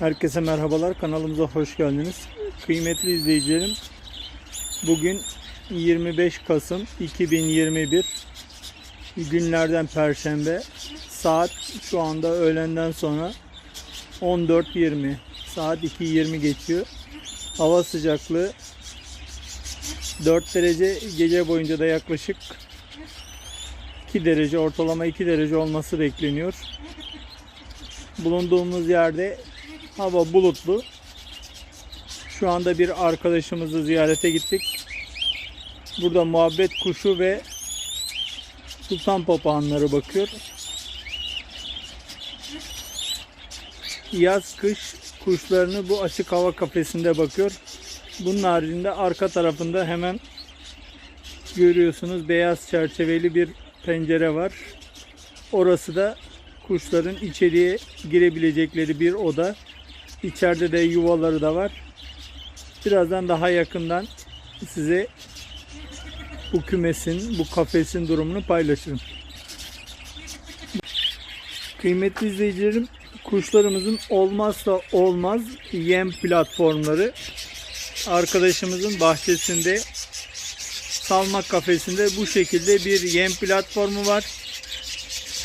Herkese merhabalar. Kanalımıza hoş geldiniz. Kıymetli izleyicilerim, bugün 25 Kasım 2021 günlerden Perşembe. Saat şu anda öğlenden sonra 14.20. Saat 2.20 geçiyor. Hava sıcaklığı 4 derece gece boyunca da yaklaşık 2 derece ortalama 2 derece olması bekleniyor. Bulunduğumuz yerde hava bulutlu. Şu anda bir arkadaşımızı ziyarete gittik. Burada muhabbet kuşu ve sultan papağanları bakıyor. Yaz kış kuşlarını bu açık hava kafesinde bakıyor. Bunun haricinde arka tarafında hemen görüyorsunuz beyaz çerçeveli bir pencere var. Orası da kuşların içeriye girebilecekleri bir oda. İçeride de yuvaları da var. Birazdan daha yakından size bu kümesin, bu kafesin durumunu paylaşırım. Kıymetli izleyicilerim, kuşlarımızın olmazsa olmaz yem platformları. Arkadaşımızın bahçesinde salmak kafesinde bu şekilde bir yem platformu var.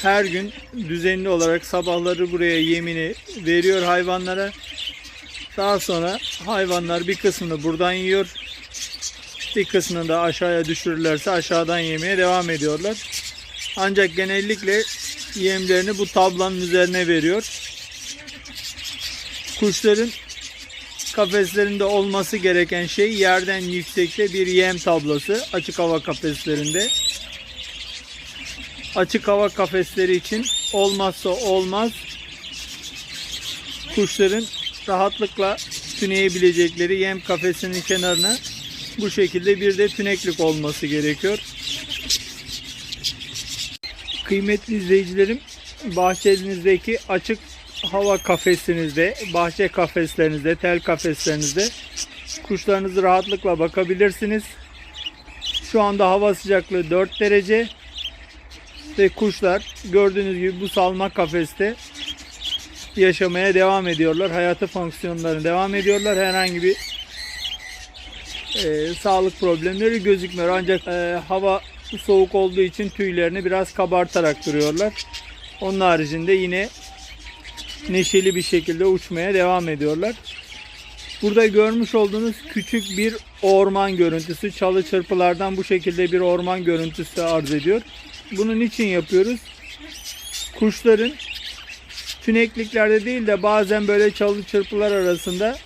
Her gün düzenli olarak sabahları buraya yemini veriyor hayvanlara. Daha sonra hayvanlar bir kısmını buradan yiyor. Bir kısmını da aşağıya düşürürlerse aşağıdan yemeye devam ediyorlar. Ancak genellikle yemlerini bu tablanın üzerine veriyor. Kuşların kafeslerinde olması gereken şey yerden yüksekte bir yem tablası açık hava kafeslerinde. Açık hava kafesleri için olmazsa olmaz kuşların rahatlıkla tüneyebilecekleri yem kafesinin kenarına bu şekilde bir de tüneklik olması gerekiyor. Kıymetli izleyicilerim, bahçenizdeki açık hava kafesinizde, bahçe kafeslerinizde, tel kafeslerinizde kuşlarınızı rahatlıkla bakabilirsiniz. Şu anda hava sıcaklığı 4 derece ve kuşlar gördüğünüz gibi bu salma kafeste yaşamaya devam ediyorlar. Hayatı fonksiyonlarına devam ediyorlar. Herhangi bir e, sağlık problemleri gözükmüyor. Ancak e, hava soğuk olduğu için tüylerini biraz kabartarak duruyorlar. Onun haricinde yine neşeli bir şekilde uçmaya devam ediyorlar. Burada görmüş olduğunuz küçük bir orman görüntüsü. Çalı çırpılardan bu şekilde bir orman görüntüsü arz ediyor. Bunun için yapıyoruz. Kuşların tünekliklerde değil de bazen böyle çalı çırpılar arasında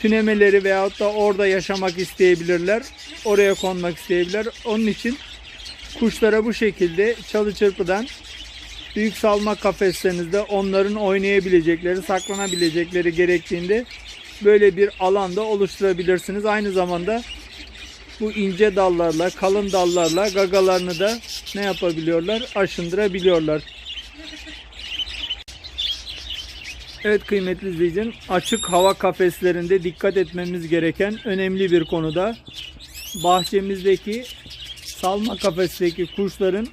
tünemeleri veyahut da orada yaşamak isteyebilirler. Oraya konmak isteyebilirler. Onun için kuşlara bu şekilde çalı çırpıdan büyük salma kafeslerinizde onların oynayabilecekleri, saklanabilecekleri gerektiğinde böyle bir alanda oluşturabilirsiniz. Aynı zamanda bu ince dallarla, kalın dallarla gagalarını da ne yapabiliyorlar? Aşındırabiliyorlar. Evet kıymetli izleyicilerim, açık hava kafeslerinde dikkat etmemiz gereken önemli bir konuda bahçemizdeki salma kafesteki kuşların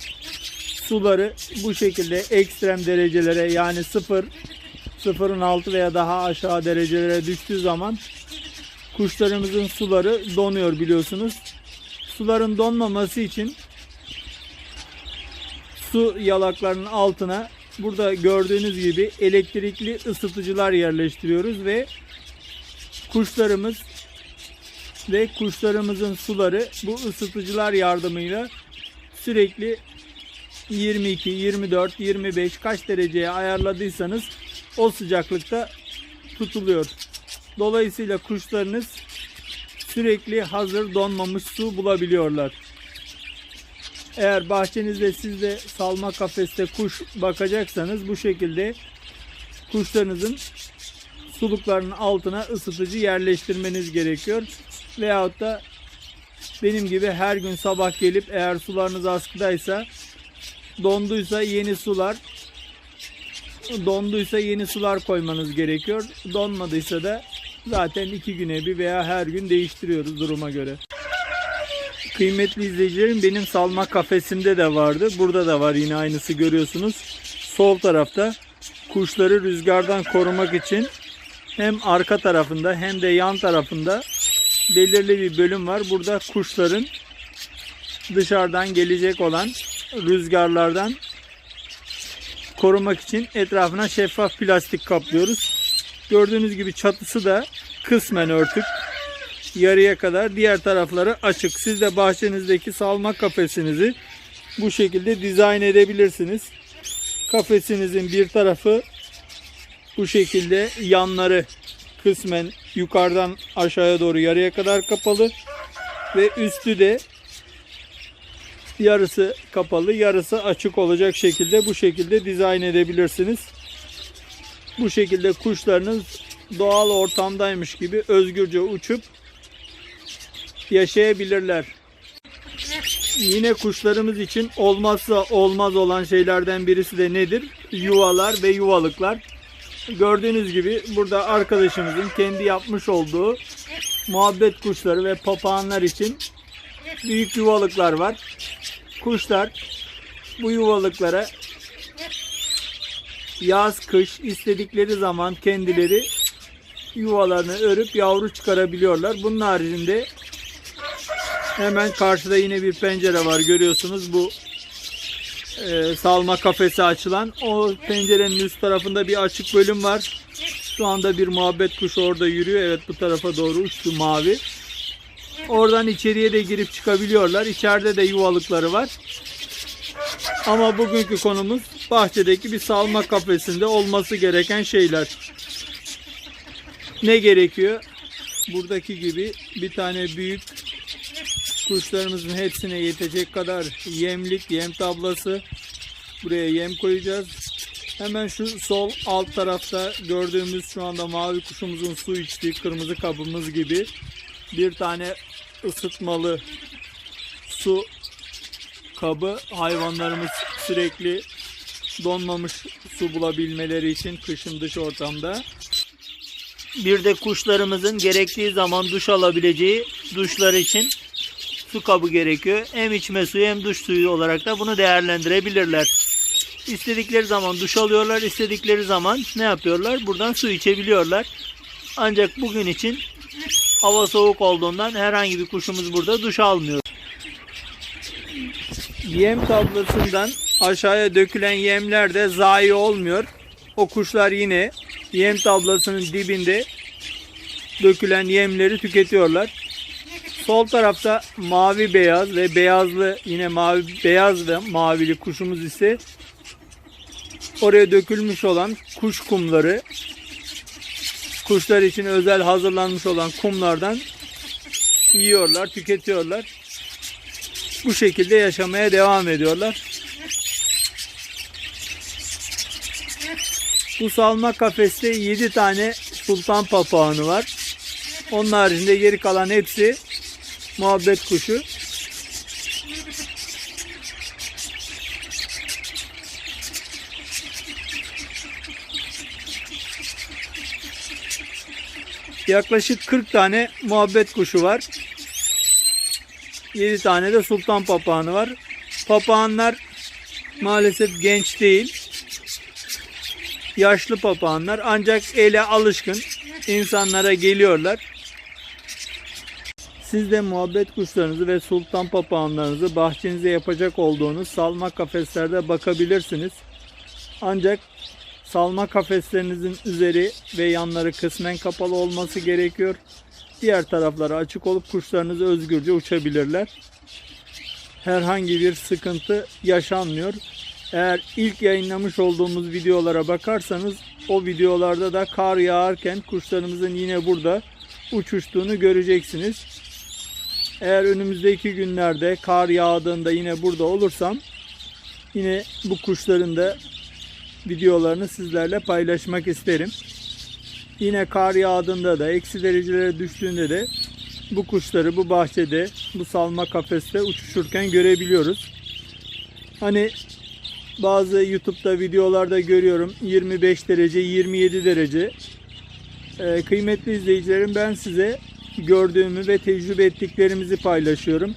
suları bu şekilde ekstrem derecelere yani 0 0'ın altı veya daha aşağı derecelere düştüğü zaman kuşlarımızın suları donuyor biliyorsunuz. Suların donmaması için su yalaklarının altına burada gördüğünüz gibi elektrikli ısıtıcılar yerleştiriyoruz ve kuşlarımız ve kuşlarımızın suları bu ısıtıcılar yardımıyla sürekli 22, 24, 25 kaç dereceye ayarladıysanız o sıcaklıkta tutuluyor. Dolayısıyla kuşlarınız sürekli hazır donmamış su bulabiliyorlar. Eğer bahçenizde siz de salma kafeste kuş bakacaksanız bu şekilde kuşlarınızın suluklarının altına ısıtıcı yerleştirmeniz gerekiyor. Veyahut da benim gibi her gün sabah gelip eğer sularınız askıdaysa donduysa yeni sular donduysa yeni sular koymanız gerekiyor. Donmadıysa da zaten iki güne bir veya her gün değiştiriyoruz duruma göre. Kıymetli izleyicilerim benim salma kafesimde de vardı. Burada da var yine aynısı görüyorsunuz. Sol tarafta kuşları rüzgardan korumak için hem arka tarafında hem de yan tarafında belirli bir bölüm var. Burada kuşların dışarıdan gelecek olan rüzgarlardan korumak için etrafına şeffaf plastik kaplıyoruz. Gördüğünüz gibi çatısı da kısmen örtük. Yarıya kadar diğer tarafları açık. Siz de bahçenizdeki salma kafesinizi bu şekilde dizayn edebilirsiniz. Kafesinizin bir tarafı bu şekilde yanları kısmen yukarıdan aşağıya doğru yarıya kadar kapalı ve üstü de yarısı kapalı, yarısı açık olacak şekilde bu şekilde dizayn edebilirsiniz. Bu şekilde kuşlarınız doğal ortamdaymış gibi özgürce uçup yaşayabilirler. Yine kuşlarımız için olmazsa olmaz olan şeylerden birisi de nedir? Yuvalar ve yuvalıklar. Gördüğünüz gibi burada arkadaşımızın kendi yapmış olduğu muhabbet kuşları ve papağanlar için büyük yuvalıklar var. Kuşlar bu yuvalıklara yaz kış istedikleri zaman kendileri yuvalarını örüp yavru çıkarabiliyorlar. Bunun haricinde hemen karşıda yine bir pencere var görüyorsunuz bu e, salma kafesi açılan o pencerenin üst tarafında bir açık bölüm var. Şu anda bir muhabbet kuşu orada yürüyor. Evet bu tarafa doğru uçtu mavi. Oradan içeriye de girip çıkabiliyorlar. İçeride de yuvalıkları var. Ama bugünkü konumuz bahçedeki bir salma kafesinde olması gereken şeyler. Ne gerekiyor? Buradaki gibi bir tane büyük kuşlarımızın hepsine yetecek kadar yemlik, yem tablası. Buraya yem koyacağız. Hemen şu sol alt tarafta gördüğümüz şu anda mavi kuşumuzun su içtiği kırmızı kabımız gibi bir tane ısıtmalı su kabı hayvanlarımız sürekli donmamış su bulabilmeleri için kışın dış ortamda. Bir de kuşlarımızın gerektiği zaman duş alabileceği duşlar için su kabı gerekiyor. Hem içme suyu hem duş suyu olarak da bunu değerlendirebilirler. İstedikleri zaman duş alıyorlar, istedikleri zaman ne yapıyorlar? Buradan su içebiliyorlar. Ancak bugün için hava soğuk olduğundan herhangi bir kuşumuz burada duş almıyor. Yem tablasından aşağıya dökülen yemler de zayi olmuyor. O kuşlar yine yem tablasının dibinde dökülen yemleri tüketiyorlar. Sol tarafta mavi beyaz ve beyazlı yine mavi beyaz ve mavili kuşumuz ise oraya dökülmüş olan kuş kumları kuşlar için özel hazırlanmış olan kumlardan yiyorlar, tüketiyorlar. Bu şekilde yaşamaya devam ediyorlar. Bu salma kafeste 7 tane sultan papağanı var. Onun haricinde geri kalan hepsi muhabbet kuşu. Yaklaşık 40 tane muhabbet kuşu var. 7 tane de sultan papağanı var. Papağanlar maalesef genç değil. Yaşlı papağanlar ancak ele alışkın insanlara geliyorlar. Siz de muhabbet kuşlarınızı ve sultan papağanlarınızı bahçenize yapacak olduğunuz salma kafeslerde bakabilirsiniz. Ancak salma kafeslerinizin üzeri ve yanları kısmen kapalı olması gerekiyor. Diğer tarafları açık olup kuşlarınız özgürce uçabilirler. Herhangi bir sıkıntı yaşanmıyor. Eğer ilk yayınlamış olduğumuz videolara bakarsanız o videolarda da kar yağarken kuşlarımızın yine burada uçuştuğunu göreceksiniz. Eğer önümüzdeki günlerde kar yağdığında yine burada olursam yine bu kuşların da videolarını sizlerle paylaşmak isterim. Yine kar yağdığında da eksi derecelere düştüğünde de bu kuşları bu bahçede bu salma kafeste uçuşurken görebiliyoruz. Hani bazı YouTube'da videolarda görüyorum 25 derece 27 derece. Ee, kıymetli izleyicilerim ben size gördüğümü ve tecrübe ettiklerimizi paylaşıyorum.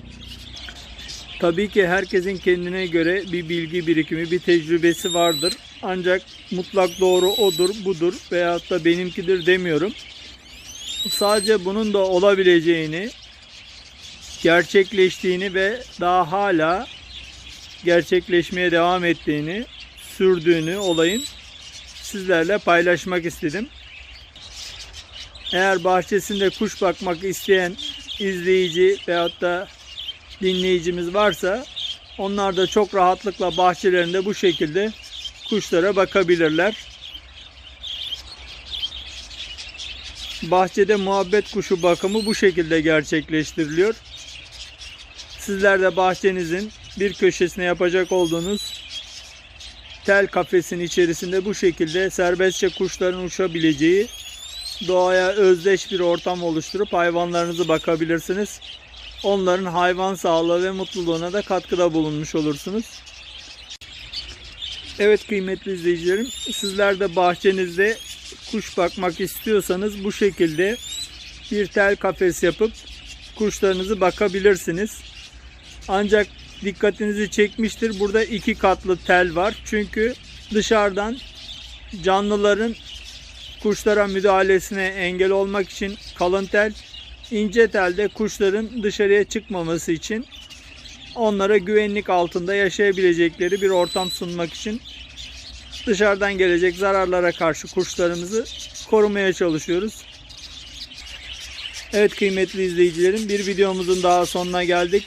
Tabii ki herkesin kendine göre bir bilgi birikimi, bir tecrübesi vardır. Ancak mutlak doğru odur, budur veyahut da benimkidir demiyorum. Sadece bunun da olabileceğini, gerçekleştiğini ve daha hala gerçekleşmeye devam ettiğini, sürdüğünü olayın sizlerle paylaşmak istedim. Eğer bahçesinde kuş bakmak isteyen izleyici veyahut da dinleyicimiz varsa onlar da çok rahatlıkla bahçelerinde bu şekilde kuşlara bakabilirler. Bahçede muhabbet kuşu bakımı bu şekilde gerçekleştiriliyor. Sizler de bahçenizin bir köşesine yapacak olduğunuz tel kafesin içerisinde bu şekilde serbestçe kuşların uçabileceği doğaya özdeş bir ortam oluşturup hayvanlarınızı bakabilirsiniz. Onların hayvan sağlığı ve mutluluğuna da katkıda bulunmuş olursunuz. Evet kıymetli izleyicilerim, sizler de bahçenizde kuş bakmak istiyorsanız bu şekilde bir tel kafes yapıp kuşlarınızı bakabilirsiniz. Ancak dikkatinizi çekmiştir. Burada iki katlı tel var. Çünkü dışarıdan canlıların kuşlara müdahalesine engel olmak için kalın tel, ince telde kuşların dışarıya çıkmaması için onlara güvenlik altında yaşayabilecekleri bir ortam sunmak için dışarıdan gelecek zararlara karşı kuşlarımızı korumaya çalışıyoruz. Evet kıymetli izleyicilerim bir videomuzun daha sonuna geldik.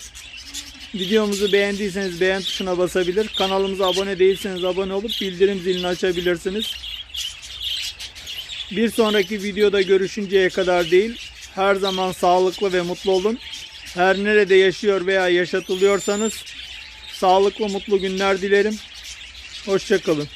Videomuzu beğendiyseniz beğen tuşuna basabilir. Kanalımıza abone değilseniz abone olup bildirim zilini açabilirsiniz. Bir sonraki videoda görüşünceye kadar değil, her zaman sağlıklı ve mutlu olun. Her nerede yaşıyor veya yaşatılıyorsanız sağlıklı mutlu günler dilerim. Hoşçakalın.